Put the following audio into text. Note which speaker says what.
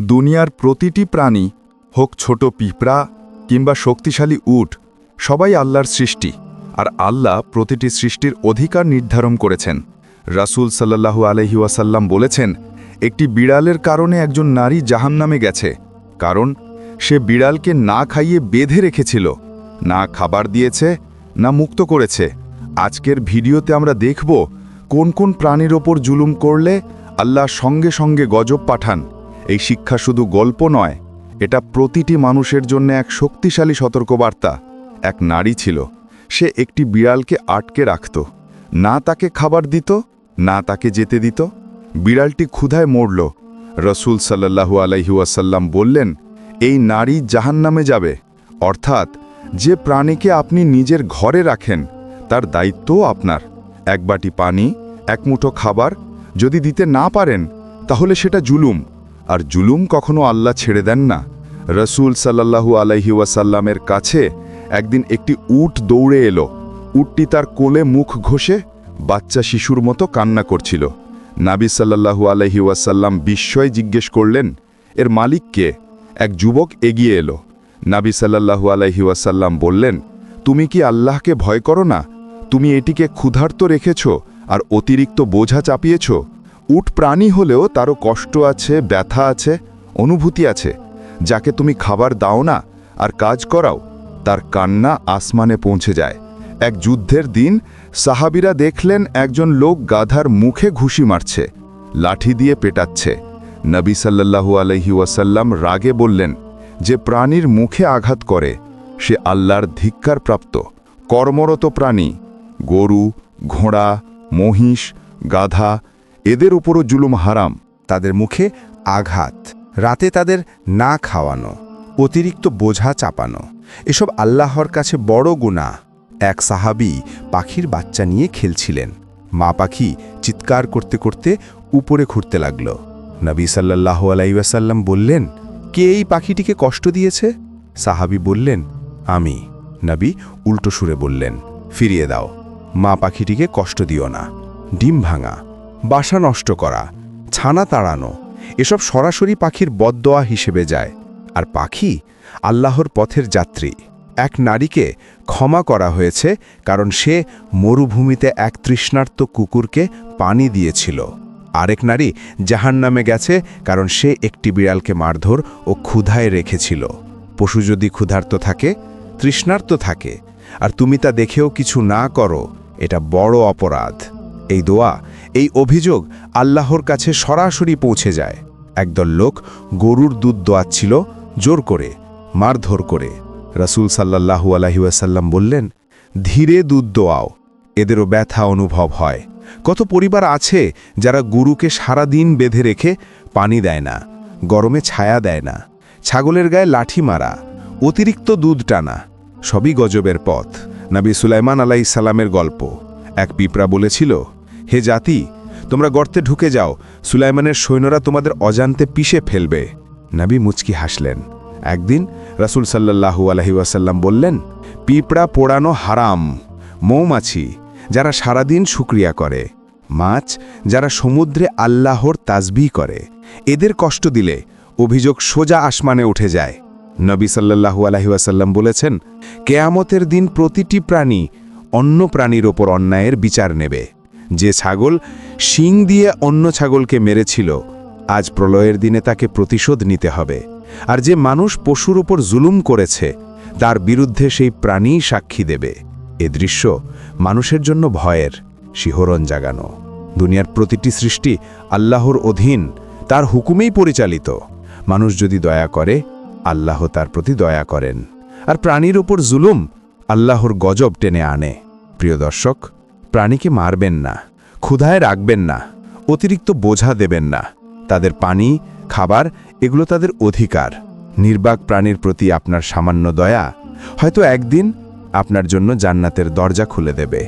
Speaker 1: দুনিয়ার প্রতিটি প্রাণী, হোক ছোট পিঁপড়া কিংবা শক্তিশালী উট, সবাই আল্লাহর সৃষ্টি। আর আল্লাহ প্রতিটি সৃষ্টির অধিকার নির্ধারণ করেছেন। রাসূল সাল্লাল্লাহু আলহি ওয়াসাল্লাম বলেছেন, একটি বিড়ালের কারণে একজন নারী জাহান্নামে গেছে। কারণ, সে বিড়ালকে না খাইয়ে বেঁধে রেখেছিল, না খাবার দিয়েছে, না মুক্ত করেছে। আজকের ভিডিওতে আমরা দেখব, কোন কোন প্রাণীর ওপর জুলুম করলে আল্লাহ সঙ্গে সঙ্গে গজব পাঠান। এই শিক্ষা শুধু গল্প নয়, এটা প্রতিটি মানুষের জন্য এক শক্তিশালী সতর্কবার্তা। এক নারী ছিল, সে একটি বিড়ালকে আটকে রাখত। না তাকে খাবার দিত, না তাকে যেতে দিত। বিড়ালটি ক্ষুধায় মরল। রসুল সাল্লাহু আলাইহুয়াসাল্লাম বললেন, এই নারী জাহান্নামে যাবে। অর্থাৎ, যে প্রাণীকে আপনি নিজের ঘরে রাখেন, তার দায়িত্বও আপনার। এক বাটি পানি, এক মুঠো খাবার, যদি দিতে না পারেন, তাহলে সেটা জুলুম। আর জুলুম কখনো আল্লাহ ছেড়ে দেন না। রসুল সাল্লাহু আলাইহি ওয়াসাল্লামের কাছে একদিন একটি উট দৌড়ে এলো। উটটি তার কোলে মুখ ঘষে বাচ্চা শিশুর মতো কান্না করছিল। নাবি সাল্লাহু আলহি ওয়াসাল্লাম বিস্ময় জিজ্ঞেস করলেন, এর মালিক কে? এক যুবক এগিয়ে এলো। নাবি সাল্লাহু আলহি ওয়াসাল্লাম বললেন, তুমি কি আল্লাহকে ভয় করো না? তুমি এটিকে ক্ষুধার্ত রেখেছ আর অতিরিক্ত বোঝা চাপিয়েছ? উট প্রাণী হলেও তারও কষ্ট আছে, ব্যথা আছে, অনুভূতি আছে। যাকে তুমি খাবার দাও না আর কাজ করাও, তার কান্না আসমানে পৌঁছে যায়। এক যুদ্ধের দিন সাহাবিরা দেখলেন একজন লোক গাধার মুখে ঘুষি মারছে, লাঠি দিয়ে পেটাচ্ছে। নবী সাল্লাল্লাহু আলহি ওয়াসাল্লাম রাগে বললেন, যে প্রাণীর মুখে আঘাত করে, সে আল্লাহর ধিক্কার প্রাপ্ত। কর্মরত প্রাণী, গরু, ঘোড়া, মহিষ, গাধা এদের উপরও জুলুম হারাম,
Speaker 2: তাদের মুখে আঘাত, রাতে তাদের না খাওয়ানো, অতিরিক্ত বোঝা চাপানো। এসব আল্লাহর কাছে বড় গুণা এক সাহাবি পাখির বাচ্চা নিয়ে খেলছিলেন। মা পাখি চিৎকার করতে করতে উপরে ঘুরতে লাগল। নবী সাল্লাহ আলাইসাল্লাম বললেন, কে এই পাখিটিকে কষ্ট দিয়েছে? সাহাবি বললেন, আমি। নবী উল্টো সুরে বললেন, ফিরিয়ে দাও। মা পাখিটিকে কষ্ট দিও না। ডিম ভাঙা। বাসা নষ্ট করা, ছানা তাড়ানো, এসব সরাসরি পাখির বদদোয়া হিসেবে যায়। আর পাখি আল্লাহর পথের যাত্রী। এক নারীকে ক্ষমা করা হয়েছে কারণ সে মরুভূমিতে এক তৃষ্ণার্ত কুকুরকে পানি দিয়েছিল। আরেক নারী জাহান নামে গেছে কারণ সে একটি বিড়ালকে মারধর ও ক্ষুধায় রেখেছিল। পশু যদি ক্ষুধার্ত থাকে, তৃষ্ণার্ত থাকে, আর তুমি তা দেখেও কিছু না করো, এটা বড় অপরাধ। এই দোয়া, এই অভিযোগ আল্লাহর কাছে সরাসরি পৌঁছে যায়। একদল লোক গরুর দুধ দোয়াচ্ছিল, জোর করে, মারধর করে। রাসূল সাল্লাহু আলহিউসাল্লাম বললেন, ধীরে দুধ দোয়াও, এদেরও ব্যথা অনুভব হয়। কত পরিবার আছে যারা গুরুকে সারা দিন বেঁধে রেখে পানি দেয় না, গরমে ছায়া দেয় না, ছাগলের গায়ে লাঠি মারা, অতিরিক্ত দুধ টানা, সবই গজবের পথ। নবী সুলাইমান আলাই সালামের গল্প। এক পিঁপড়া বলেছিল হে জাতি, তোমরা গর্তে ঢুকে যাও, সুলাইমানের সৈন্যরা তোমাদের অজান্তে পিষে ফেলবে। নাবি মুচকি হাসলেন। একদিন রাসুল সাল্লাহু ওয়াসাল্লাম বললেন, পিঁপড়া পোড়ানো হারাম, মৌমাছি, যারা সারাদিন শুক্রিয়া করে, মাছ যারা সমুদ্রে আল্লাহর তাজবি করে, এদের কষ্ট দিলে অভিযোগ সোজা আসমানে উঠে যায়। নবী সাল্লাহু আলহিউসাল্লাম বলেছেন, কেয়ামতের দিন প্রতিটি প্রাণী অন্য প্রাণীর ওপর অন্যায়ের বিচার নেবে। যে ছাগল শিং দিয়ে অন্য ছাগলকে মেরেছিল, আজ প্রলয়ের দিনে তাকে প্রতিশোধ নিতে হবে। আর যে মানুষ পশুর ওপর জুলুম করেছে, তার বিরুদ্ধে সেই প্রাণী সাক্ষী দেবে। এ দৃশ্য মানুষের জন্য ভয়ের শিহরণ জাগানো। দুনিয়ার প্রতিটি সৃষ্টি আল্লাহর অধীন, তার হুকুমেই পরিচালিত। মানুষ যদি দয়া করে, আল্লাহ তার প্রতি দয়া করেন। আর প্রাণীর ওপর জুলুম আল্লাহর গজব টেনে আনে। প্রিয় দর্শক প্রাণীকে মারবেন না, ক্ষুধায় রাখবেন না, অতিরিক্ত বোঝা দেবেন না। তাদের পানি, খাবার এগুলো তাদের অধিকার। নির্বাক প্রাণীর প্রতি আপনার সামান্য দয়া হয়তো একদিন আপনার জন্য জান্নাতের দরজা খুলে দেবে।